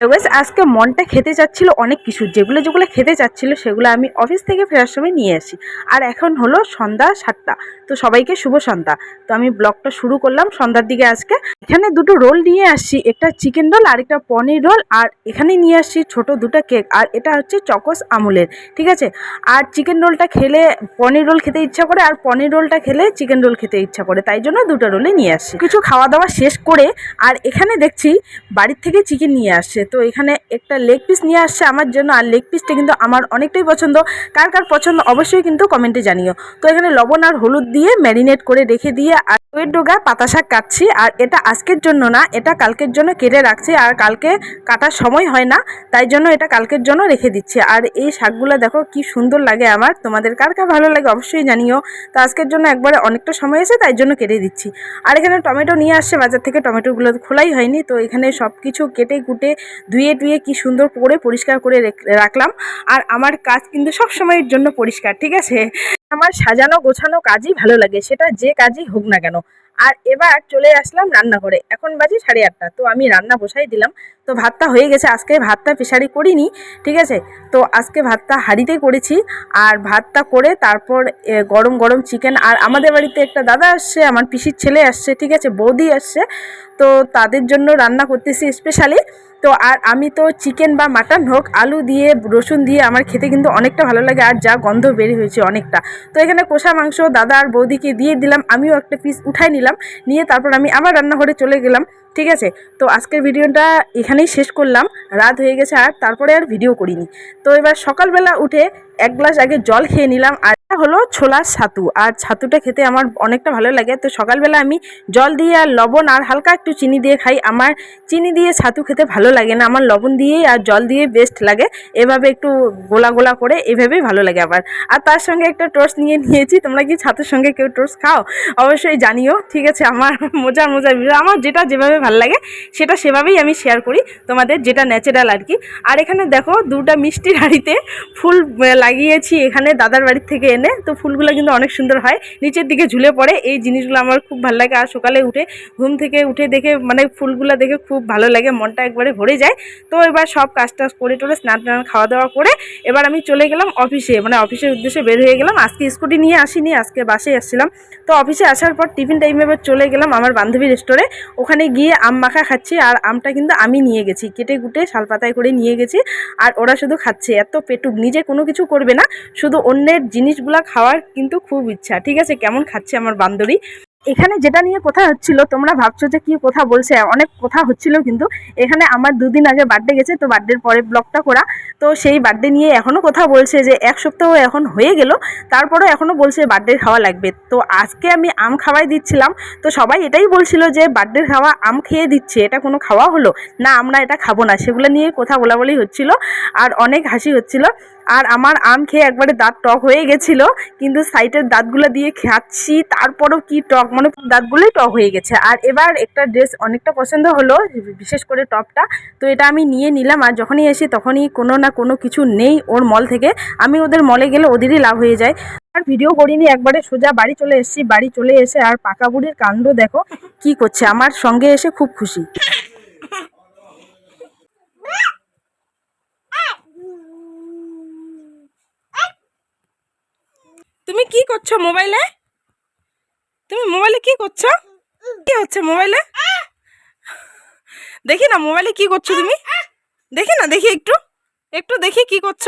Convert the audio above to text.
বেশ আজকে মনটা খেতে চাচ্ছিল অনেক কিছু। যেগুলো যেগুলো খেতে চাচ্ছিল, সেগুলো আমি অফিস থেকে ফেরার সময় নিয়ে আসি। আর এখন হলো সন্ধ্যা সাতটা। তো সবাইকে শুভ সন্ধ্যা। তো আমি ব্লগটা শুরু করলাম সন্ধ্যার দিকে আজকে। এখানে দুটো রোল নিয়ে আসছি একটা চিকেন রোল আর একটা পনির রোল আর এখানে নিয়ে আসছি ছোট দুটো কেক আর এটা হচ্ছে চকোস আমুলের। ঠিক আছে? আর চিকেন রোলটা খেলে পনির রোল খেতে ইচ্ছা করে, আর পনির রোলটা খেলে চিকেন রোল খেতে ইচ্ছা করে। তাই জন্য দুটো রোলে নিয়ে আসছি কিছু খাওয়া দাওয়া শেষ করে, আর এখানে দেখছি বাড়ির থেকে চিকেন নিয়ে আসছে তো এখানে একটা লেগ পিস নিয়ে আসছে আমার জন্য। আর লেগ পিসটা কিন্তু আমার অনেকটাই পছন্দ। কার কার পছন্দ অবশ্যই কিন্তু কমেন্টে জানিও। তো এখানে লবণ আর হলুদ দিয়ে ম্যারিনেট করে রেখে দিয়ে ওয়ের ডোগা, পাতা শাক কাটছি, আর এটা আজকের জন্য না, এটা কালকের জন্য কেটে রাখছি, আর কালকে কাটার সময় হয় না, তাই জন্য এটা কালকের জন্য রেখে দিচ্ছি। আর এই শাকগুলো দেখো কি সুন্দর লাগে আমার, তোমাদের কার কার ভালো লাগে অবশ্যই জানিও। তো আজকের জন্য একবারে অনেকটা সময় এসে তাই জন্য কেটে দিচ্ছি। আর এখানে টমেটো নিয়ে আসছে, বাজার থেকে টমেটোগুলো খোলাই হয়নি, তো এখানে সব কিছু কেটে কুটে, ধুয়ে টুয়ে কি সুন্দর করে পরিষ্কার করে রেখ- রাখলাম। আর আমার কাজ কিন্তু সব সময়ের জন্য পরিষ্কার, ঠিক আছে? আমার সাজানো গোছানো কাজই ভালো লাগে সেটা যে কাজই হোক না কেন। আর এবার চলে আসলাম রান্নাঘরে। এখন বাজে সাড়ে আটটা, তো আমি রান্না বসাই দিলাম। তো ভাতটা হয়ে গেছে, আজকে ভাতটা প্রেশারি করিনি, ঠিক আছে? তো আজকে ভাতটা হাঁড়িতেই করেছি, আর ভাতটা করে তারপর গরম গরম চিকেন, আর আমাদের বাড়িতে একটা দাদা আসছে, আমার পিসির ছেলে আসছে, ঠিক আছে? বৌদি আসছে, তো তাদের জন্য রান্না করতেছি স্পেশালি তো আর আমি তো চিকেন বা মাটন হোক, আলু দিয়ে, রসুন দিয়ে আমার খেতে কিন্তু অনেকটা ভালো লাগে, আর যা গন্ধ বের হয়েছে অনেকটা। তো এখানে কষা মাংস দাদা আর বৌদিকে দিয়ে দিলাম, আমিও একটা পিস উঠাই নিলাম। নিয়ে তারপর আমি আবার রান্নাঘরে চলে গেলাম, ঠিক আছে? তো আজকের ভিডিওটা এখানেই শেষ করলাম, রাত হয়ে গেছে আর তারপরে আর ভিডিও করিনি। তো এবার সকালবেলা উঠে এক গ্লাস আগে জল খেয়ে নিলাম আর হলো ছোলার ছাতু। আর ছাতুটা খেতে আমার অনেকটা ভালো লাগে। তো সকালবেলা আমি জল দিয়ে আর লবণ আর হালকা একটু চিনি দিয়ে খাই। আমার চিনি দিয়ে ছাতু খেতে ভালো লাগে না। আমার লবণ দিয়েই আর জল দিয়ে বেস্ট লাগে। এভাবে একটু গোলা গোলা করে এভাবেই ভালো লাগে আবার আর তার সঙ্গে একটা টোস্ট নিয়ে নিয়েছি। তোমরা কি ছাতুর সঙ্গে কেউ টোস্ট খাও? অবশ্যই জানিও। ঠিক আছে, আমার মজার মজার আমার যেটা যেভাবে ভালো লাগে, সেটা সেভাবেই আমি শেয়ার করি। তোমাদের যেটা ন্যাচারাল আর কি। আর এখানে দেখো দুটা মিষ্টির হাঁড়িতে ফুল লাগিয়েছি এখানে দাদার বাড়ির থেকে এনে। তো ফুলগুলো কিন্তু অনেক সুন্দর হয়। নিচের দিকে ঝুলে পড়ে। এই জিনিসগুলো আমার খুব ভালো লাগে। আর সকালে উঠে, ঘুম থেকে উঠে দেখে মানে ফুলগুলো দেখে খুব ভালো লাগে। মনটা একবারে ভরে যায়। তো এবার সব কাজ টাজ করে টোরে স্নান টান খাওয়া দাওয়া করে এবার আমি চলে গেলাম অফিসে। মানে অফিসের উদ্দেশ্যে বের হয়ে গেলাম। আজকে স্কুটি নিয়ে আসিনি, আজকে বাসে আসছিলাম। তো অফিসে আসার পর টিফিন টাইমে এবার চলে গেলাম আমার বান্ধবীর স্টোরে ওখানে গিয়ে আম মাখা খাচ্ছি আর আমটা কিন্তু আমি নিয়ে গেছি। কেটে কুটে শালপাতায় করে নিয়ে গেছি। আর ওরা শুধু খাচ্ছে। এত পেটুক। নিজে কোনো কিছু করবে না। শুধু অন্যের জিনিসগুলা খাওয়ার কিন্তু খুব ইচ্ছা। ঠিক আছে? কেমন খাচ্ছে আমার বান্ধবী? এখানে যেটা নিয়ে কথা হচ্ছিল, তোমরা ভাবছ যে কি কথা বলছে, অনেক কথা হচ্ছিল কিন্তু এখানে আমার দুদিন আগে বার্থডে গেছে, তো বার্থডের পরে ব্লগটা করা। তো সেই বার্থডে নিয়ে এখনও কথা বলছে যে এক সপ্তাহ এখন হয়ে গেল, তারপরেও এখনও বলছে বার্থডে খাওয়া লাগবে। তো আজকে আমি আম খাওয়াই দিচ্ছিলাম, তো সবাই এটাই বলছিল যে বার্থডে খাওয়া আম খেয়ে দিচ্ছে, এটা কোনো খাওয়া হলো? না, আমরা এটা খাব না, সেগুলো নিয়ে কথা বলা বলি হচ্ছিল, আর অনেক হাসি হচ্ছিল। আর আমার আম খেয়ে একবারে দাঁত টক হয়ে গেছিল, কিন্তু সাইটের দাঁতগুলো দিয়ে খাচ্ছি, তারপরেও কি টক মানে দাঁতগুলোই টক হয়ে গেছে। আর এবার একটা ড্রেস অনেকটা পছন্দ হলো, বিশেষ করে টপটা। তো এটা আমি নিয়ে নিলাম আর যখনই আসি তখনই কোনো না কোনো কিছু নেই ওর মল থেকে। আমি ওদের মলে গেলে ওদেরই লাভ হয়ে যায়। আর ভিডিও করিনি, একবারে সোজা বাড়ি চলে এসেছি। বাড়ি চলে এসে আর পাকা বুড়ির কাণ্ড দেখো কি করছে। আমার সঙ্গে এসে খুব খুশি। তুমি কি করছ মোবাইলে? তুমি মোবাইলে কি করছ? কি হচ্ছে মোবাইলে? দেখি না, মোবাইলে কি করছ তুমি? দেখি না, দেখি একটু। একটু দেখি কি করছ।